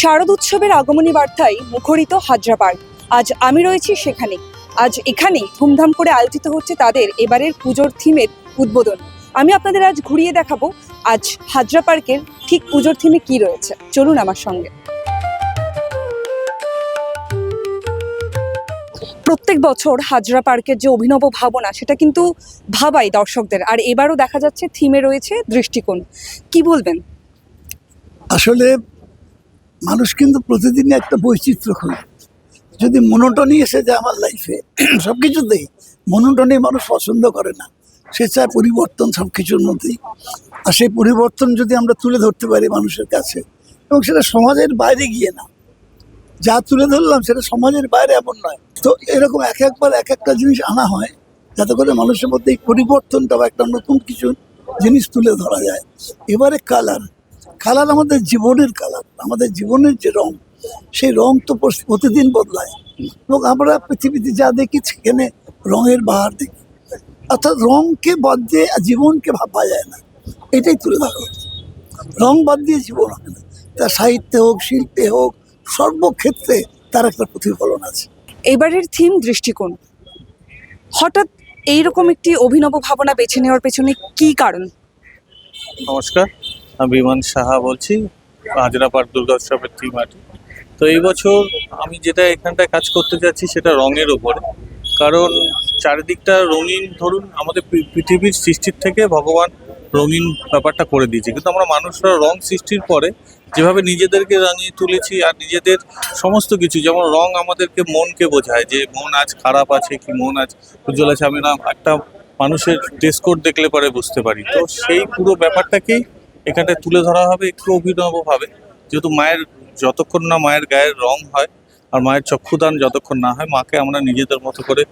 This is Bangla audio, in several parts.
শারদ উৎসবের আগমনী বার্তায় মুখরিত হাজরা পার্ক। আজ আমি রয়েছি সেখানে। আজ এখানেই ধুমধাম করে আয়োজিত হচ্ছে তাদের এবারের পুজোর থিমের উদ্বোধন। আমি আপনাদের আজ ঘুরিয়ে দেখাবো আজ হাজরা পার্কের ঠিক পুজোর থিমে কি রয়েছে। চলুন আমার সঙ্গে। প্রত্যেক বছর হাজরা পার্কের যে অভিনব ভাবনা, সেটা কিন্তু ভাবাই দর্শকদের। আর এবারও দেখা যাচ্ছে থিমে রয়েছে দৃষ্টিকোণ। কি বলবেন? আসলে মানুষ কিন্তু প্রতিদিনই একটা বৈচিত্র্য খোঁজে যদি মনোটনি এসে যায় আমার লাইফে সব কিছুতেই মনোটনি মানুষ পছন্দ করে না। সে চায় পরিবর্তন সব কিছুর মধ্যেই। আর সেই পরিবর্তন যদি আমরা তুলে ধরতে পারি মানুষের কাছে, এবং সেটা সমাজের বাইরে গিয়ে না, যা তুলে ধরলাম সেটা সমাজের বাইরে এমন নয়। তো এরকম এক একবার এক একটা জিনিস আনা হয়, যাতে করে মানুষের মধ্যে এই পরিবর্তনটা বা একটা নতুন কিছু জিনিস তুলে ধরা যায়। এবারে কালার কালার আমাদের জীবনের কালার আমাদের জীবনের যে রং সেই রং তো প্রতিদিন বদলায়। এবং আমরা পৃথিবীতে যা দেখি সেখানে রঙের বাহার দেখি। অর্থাৎ রংকে বাদ দিয়ে জীবনকে ভাবা যায় না। এটাই তুলে ধরা রং বাদ দিয়ে জীবন হয় না। তা সাহিত্যে হোক শিল্পে হোক সর্বক্ষেত্রে তার একটা প্রতিফলন আছে। এবারের থিম দৃষ্টিকোণ। হঠাৎ এইরকম একটি অভিনব ভাবনা বেছে নেওয়ার পেছনে কি কারণ? নমস্কার। বিমান সাহা বলছি হাজরাপাড় দুর্গোৎসবের টিম আর্টি তো এই বছর আমি যেটা এখানটায় কাজ করতে যাচ্ছি সেটা রঙের ওপরে কারণ চারিদিকটা রঙিন, ধরুন আমাদের পৃথিবীর সৃষ্টির থেকে ভগবান রঙিন ব্যাপারটা করে দিয়েছে। কিন্তু আমরা মানুষরা রং সৃষ্টির পরে যেভাবে নিজেদেরকে রাঙিয়ে তুলেছি আর নিজেদের সমস্ত কিছু, যেমন রং আমাদেরকে মনকে বোঝায় যে মন আজ খারাপ আছে কি মন আজ উজ্জ্বল আছে, আমি না একটা মানুষের ড্রেস কোড দেখলে পরে বুঝতে পারি। তো সেই পুরো ব্যাপারটাকেই এখানটায় তুলে ধরা হবে, একটু অভিনবভাবে। যেহেতু মায়ের যতক্ষণ না মায়ের গায়ের রং হয় আর মায়ের চক্ষুদান যতক্ষণ না হয়, মাকে আমরা নিজেদের মতো করে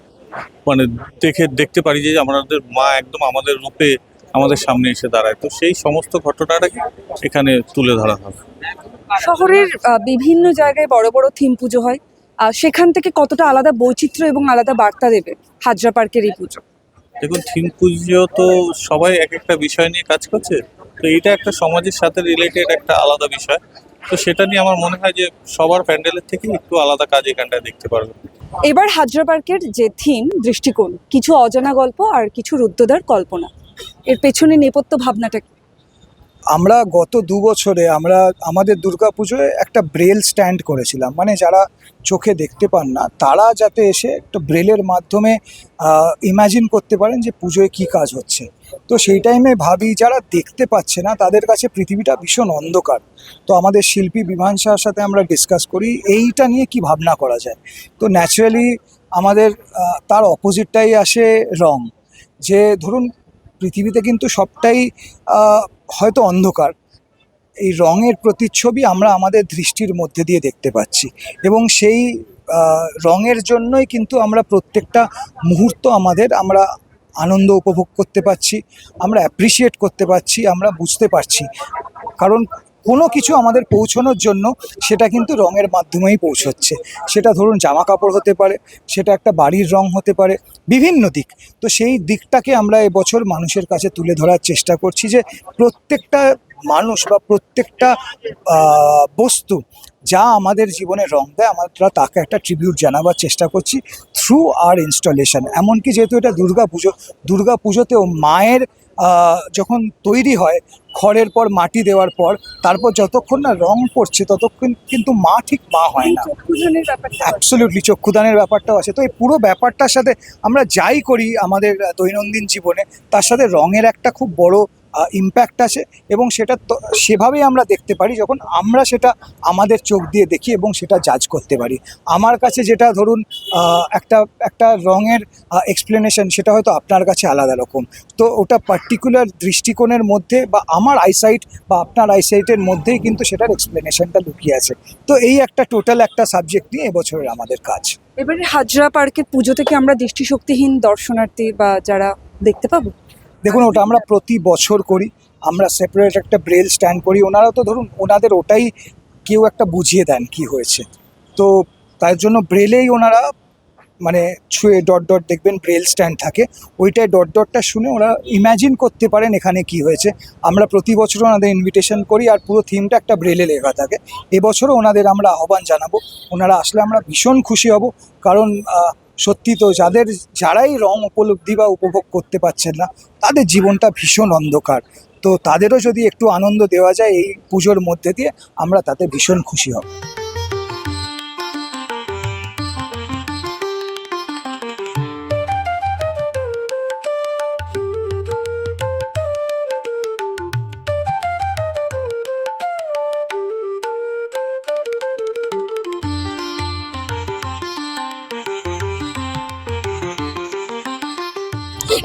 মানে দেখে, দেখতে পারি যে আমাদের মা একদম আমাদের রূপে আমাদের সামনে এসে দাঁড়ায়। তো সেই সমস্ত ঘটনাটাকে এখানে তুলে ধরা হবে। শহরের বিভিন্ন জায়গায় বড় বড় থিম পুজো হয়। সেখান থেকে কতটা আলাদা বৈচিত্র্য এবং আলাদা বার্তা দেবে হাজরা পার্কের এই পুজো? দেখুন, থিম পুজো তো সবাই এক একটা বিষয় নিয়ে কাজ করছে। তো এটা একটা সমাজের সাথে রিলেটেড একটা আলাদা বিষয়। তো সেটা নিয়ে আমার মনে হয় যে সবার প্যান্ডেলের থেকে একটু আলাদা কাজ এখানটায় দেখতে পারব। এবার হাজরা পার্কের যে থিম, দৃষ্টিকোণ, কিছু অজানা গল্প আর কিছু রুদ্ধদার কল্পনা। এর পেছনে নেপথ্য ভাবনাটা? আমরা গত দু বছরে আমরা আমাদের দুর্গাপুজোয় একটা ব্রেল স্ট্যান্ড করেছিলাম। মানে যারা চোখে দেখতে পান না, তারা যাতে এসে একটা ব্রেলের মাধ্যমে ইমাজিন করতে পারেন যে পুজোয় কী কাজ হচ্ছে। তো সেই টাইমে ভাবি, যারা দেখতে পাচ্ছে না, তাদের কাছে পৃথিবীটা ভীষণ অন্ধকার। তো আমাদের শিল্পী বিমান শাহর সাথে আমরা ডিসকাস করি, এইটা নিয়ে কি ভাবনা করা যায়? তো ন্যাচারালি আমাদের তার অপোজিটটাই আসে রং। যে ধরুন, পৃথিবীতে কিন্তু সবটাই হয়তো অন্ধকার। এই রঙের প্রতিচ্ছবি আমরা আমাদের দৃষ্টির মধ্যে দিয়ে দেখতে পাচ্ছি এবং সেই রঙের জন্যই কিন্তু আমরা প্রত্যেকটা মুহূর্ত আমাদের আমরা আনন্দ উপভোগ করতে পারছি, আমরা অ্যাপ্রিসিয়েট করতে পারছি, আমরা বুঝতে পারছি। কারণ কোনো কিছু আমাদের পৌঁছানোর জন্য সেটা কিন্তু রঙের মাধ্যমেই পৌঁছচ্ছে। সেটা ধরুন জামা কাপড় হতে পারে, সেটা একটা বাড়ির রং হতে পারে, বিভিন্ন দিক। তো সেই দিকটাকে আমরা এবছর মানুষের কাছে তুলে ধরার চেষ্টা করছি যে প্রত্যেকটা মানুষ বা প্রত্যেকটা বস্তু যা আমাদের জীবনে রং দেয় আমরা তাকে একটা ট্রিবিউট জানাবার চেষ্টা করছি থ্রু আর ইনস্টলেশন এমনকি যেহেতু এটা দুর্গা পুজো দুর্গা পুজোতেও মায়ের যখন তৈরি হয় খড়ের পর মাটি দেওয়ার পর তারপর যতক্ষণ না রং পড়ছে ততক্ষণ কিন্তু মা ঠিক মা হয় না। অ্যাবসলিউটলি চক্ষুদানের ব্যাপারটাও আছে। তো এই পুরো ব্যাপারটার সাথে আমরা যাই করি আমাদের দৈনন্দিন জীবনে তার সাথে রঙের একটা খুব বড় ইম্প্যাক্ট আছে এবং সেটা সেভাবেই আমরা দেখতে পারি যখন আমরা সেটা আমাদের চোখ দিয়ে দেখি এবং সেটা জাজ করতে পারি। আমার কাছে যেটা ধরুন একটা একটা রঙের এক্সপ্লেনেশন সেটা হয়তো আপনার কাছে আলাদা রকম। তো ওটা পার্টিকুলার দৃষ্টিকোণের মধ্যে বা আমার আইসাইট বা আপনার আইসাইটের মধ্যেই কিন্তু সেটার এক্সপ্লেনেশনটা লুকিয়ে আছে। তো এই একটা টোটাল একটা সাবজেক্ট নিয়ে এবছরের আমাদের কাজ। এবারে হাজরা পার্কের পুজো থেকে আমরা দৃষ্টিশক্তিহীন দর্শনার্থী বা যারা দেখতে পাবো? দেখুন, ওটা আমরা প্রতি বছর করি। আমরা সেপারেট একটা ব্রেল স্ট্যান্ড করি। ওনারা তো ধরুন, ওনাদের ওটাই কেউ একটা বুঝিয়ে দেন কি হয়েছে। তো তার জন্য ব্রেলেই ওনারা মানে ছুঁয়ে ডট ডট দেখবেন ব্রেল স্ট্যান্ড থাকে। ওইটায় ডট ডটটা শুনে ওরা ইম্যাজিন করতে পারেন এখানে কি হয়েছে। আমরা প্রতি বছর ওনাদের ইনভিটেশন করি আর পুরো থিমটা একটা ব্রেলে লেখা থাকে। এবছরও ওনাদের আমরা আহ্বান জানাব। ওনারা আসলে আমরা ভীষণ খুশি হব। কারণ সত্যি তো যাদের, যারাই রং উপলব্ধি বা উপভোগ করতে পারছেন না, তাদের জীবনটা ভীষণ অন্ধকার। তো তাদেরও যদি একটু আনন্দ দেওয়া যায় এই পুজোর মধ্যে দিয়ে, আমরা তাতে ভীষণ খুশি হব।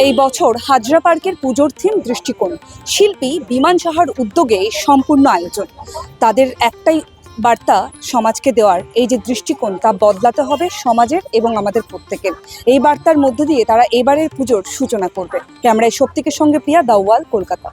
এই বছর হাজরা পার্কের পুজোর থিম দৃষ্টিকোণ। শিল্পী বিমান সাহার উদ্যোগে সম্পূর্ণ আয়োজন। তাদের একটাই বার্তা, সমাজকে দেওয়ার। এই যে দৃষ্টিকোণ, তা বদলাতে হবে সমাজের এবং আমাদের প্রত্যেকের। এই বার্তার মধ্য দিয়ে তারা এবারের পুজোর সূচনা করবে। ক্যামেরায় শক্তিকের সঙ্গে প্রিয়া দাওয়াল, কলকাতা।